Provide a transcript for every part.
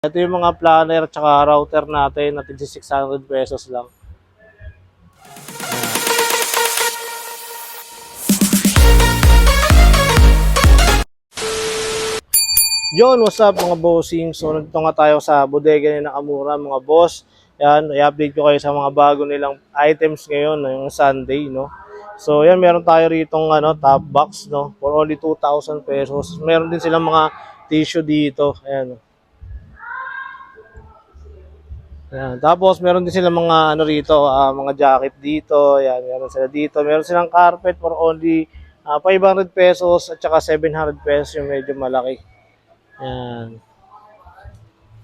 Ito yung mga planner at router natin na 600 pesos lang. Yon, what's up mga bossing? So, nandito nga tayo sa bodega ni Nakamura, mga boss. Yan, i-update ko kayo sa mga bago nilang items ngayon, ngayong Sunday, no? So, yan, meron tayo ritong ano, top box, no? For only 2,000 pesos. Meron din silang mga tissue dito. Ayan, no? Yan. Tapos, meron din silang mga ano rito, ah, mga jacket dito. Yan, meron sila dito. Meron silang carpet for only ah, 500 pesos at saka 700 pesos yung medyo malaki. Yan.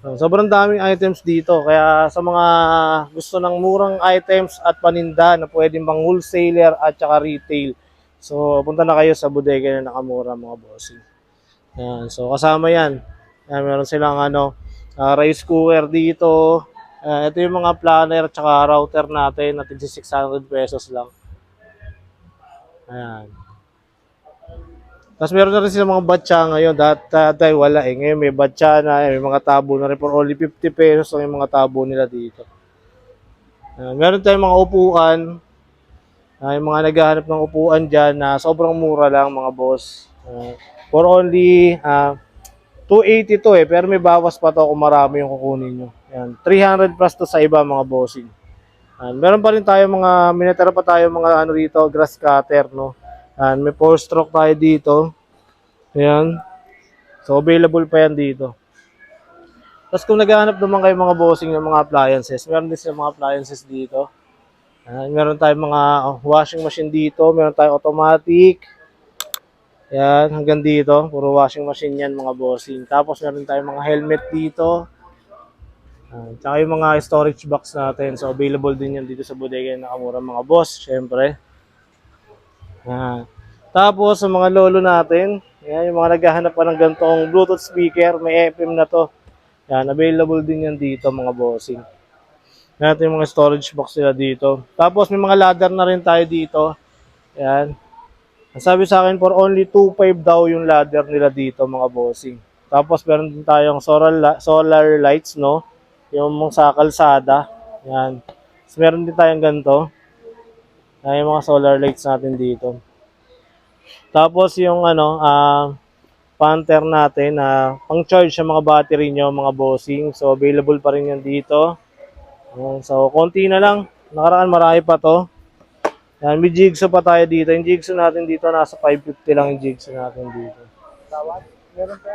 So, sobrang daming items dito. Kaya sa mga gusto ng murang items at paninda na pwedeng pang wholesaler at saka retail. So, punta na kayo sa bodega na nakamura mga bossing. Yan. So, kasama yan. Yan, meron silang ano, ah, rice cooker dito. Ah, ito yung mga planner at router natin na 600 pesos lang. Ayan. Tapos meron na rin sila mga batya ngayon. Dati, dati wala eh. Ngayon may batya na, eh, may mga tabo na rin. For only 50 pesos lang yung mga tabo nila dito. Ah, meron tayong mga upuan. Ah, yung mga naghahanap ng upuan dyan na sobrang mura lang mga boss. Ah, for only ah, 280 to eh. Pero may bawas pa to kung marami yung kukunin nyo. Yan. 300 plus to sa iba mga bossing. Ah, meron pa rin tayo mga, minatera pa tayo mga ano rito, grass cutter, no? Yan, may 4 stroke tayo dito. Ayan. So, available pa yan dito. Tapos kung naghahanap naman kayo mga bossing ng mga appliances, meron din sila mga appliances dito. Ayan, meron tayong mga oh, washing machine dito, meron tayong automatic. Yan, hanggang dito. Puro washing machine yan mga bossing. Tapos meron tayong mga helmet dito. Ayan, tsaka yung mga storage box natin. So, available din yan dito sa bodega ng Nakamura mga boss, syempre. Yan. Tapos, sa mga lolo natin, yan, yung mga naghahanap pa ng gantong Bluetooth speaker, may FM na to. Yan, available din yan dito mga bossing. Ito yung mga storage box nila dito. Tapos, may mga ladder na rin tayo dito. Yan. Ang sabi sa akin, for only 2.5 daw yung ladder nila dito, mga bossing. Tapos, meron din tayong solar, solar lights, no? Yung mga sa kalsada. Yan. Tapos, meron din tayong ganito. Yan, yung mga solar lights natin dito. Tapos, yung ano, ah, Panther natin na pang-charge sa mga battery nyo, mga bossing. So, available pa rin yan dito. Yan. So, konti na lang. Nakaraan, marami pa to. Yan, may jigsaw pa tayo dito. Yung jigsaw natin dito, nasa 550 lang yung jigsaw natin dito. Tawad? Meron pa.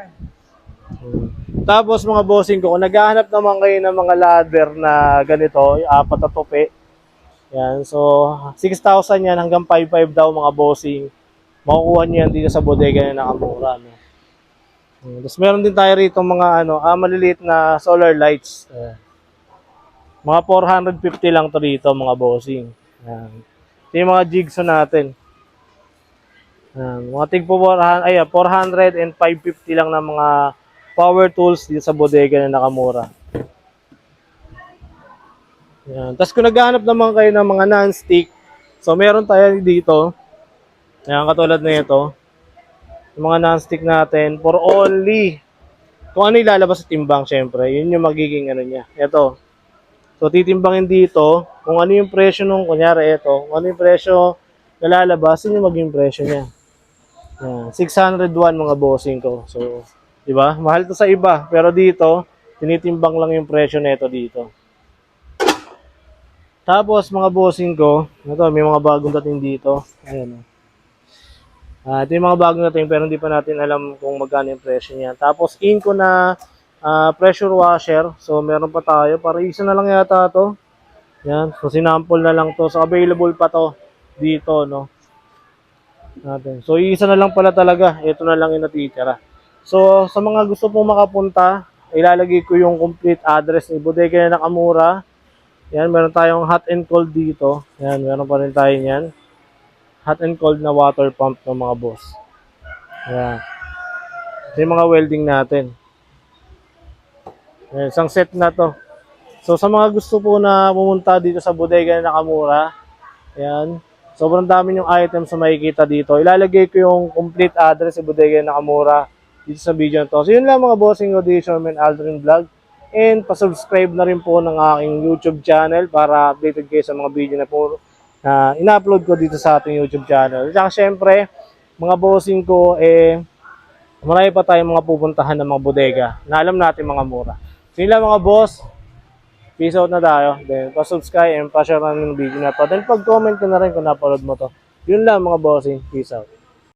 Hmm. Tapos mga bossing ko, kung naghahanap naman kayo ng mga ladder na ganito, apat na tupi. Yan, so 6,000 yan hanggang 5,500 daw mga bossing. Makukuha niyo yan dito sa bodega na nakamura. No? Hmm. Tapos meron din tayo rito mga ano, ah, maliliit na solar lights. Ayan. Mga 450 lang to dito mga bossing. Yan. Ito yung mga jigsaw natin. Yan. Mga tig po 400, ay, 400 and 550 lang na mga power tools dito sa bodega na nakamura. Yan. Tapos kung naghahanap naman kayo ng mga non-stick, so meron tayo dito. Yan, katulad na ito. Yung mga non-stick natin for only kung ano ilalabas sa timbang, syempre, yun yung magiging ano niya. Ito. So, titimbangin dito, kung ano yung presyo nung, kunyari ito, kung ano yung presyo na lalabas, yun yung magiging presyo niya. Yan. 601 mga bossing ko. So, di ba? Mahal to sa iba. Pero dito, tinitimbang lang yung presyo nito dito. Tapos, mga bossing ko, ito, may mga bagong dating dito. Ayan. Ah, ito yung mga bagong dating pero hindi pa natin alam kung magkano yung presyo niya. Tapos, Inco na ah, pressure washer. So, meron pa tayo. Para isa na lang yata to. Yan. So, sinample na lang to. So, available pa to dito, no? natin. So, isa na lang pala talaga. Ito na lang yung natitira. So, sa mga gusto pong makapunta, ilalagay ko yung complete address ni Bodega na Nakamura. Yan, meron tayong hot and cold dito. Yan, meron pa rin tayo yan. Hot and cold na water pump ng mga boss. Yan. Ito yung mga welding natin. Yan, isang set na to. So, sa mga gusto po na pumunta dito sa Bodega na Nakamura, yan, Sobrang dami yung items na makikita dito. Ilalagay ko yung complete address sa Bodega Nakamura dito sa video to. So yun lang mga bossing audition and Aldrin Vlog. And pasubscribe na rin po ng aking YouTube channel para updated kayo sa mga video na po na ina-upload ko dito sa ating YouTube channel. At syempre, mga bossing ko, eh, marami pa tayong mga pupuntahan ng mga bodega na alam natin mga mura. So yun lang mga boss, peace out na tayo. Then, pa-subscribe and pa-share na ng video na to. Then, pag-comment ko na rin kung napanood mo to. Yun lang mga bossing, peace out.